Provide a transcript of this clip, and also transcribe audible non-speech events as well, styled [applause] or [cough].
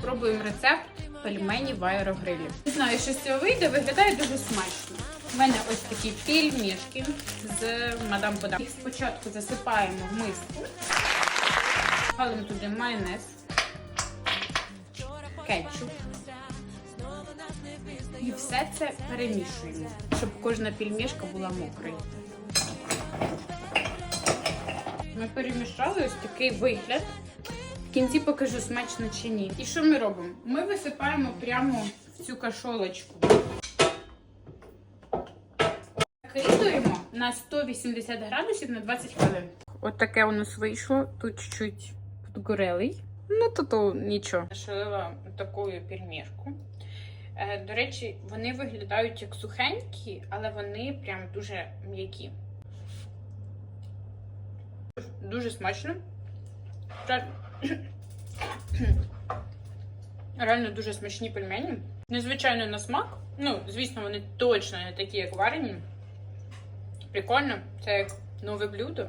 Пробуємо рецепт пельменів в аерогрилі. Не знаю, що з цього вийде, виглядає дуже смачно. У мене ось такі пельмішки з мадам Подам. Їх спочатку засипаємо в миску. Палимо туди майонез, кетчуп. І все це перемішуємо, щоб кожна пельмішка була мокрою. Ми перемішали ось такий вигляд. В кінці покажу смачно чи ні. І що ми робимо? Ми висипаємо прямо в цю кашолочку. Накидуємо на 180 градусів на 20 хвилин. От таке у нас вийшло. Тут чуть-чуть підгорелий. Ну, то, то нічого. Нашалила таку пельмешку. Е, До речі, вони виглядають як сухенькі, але вони прям дуже м'які. Дуже смачно. Ре- [coughs] Реально дуже смачні пельмені. Незвичайно на смак. Ну, звісно, вони точно не такі, як варені. Прикольно, це як нове блюдо.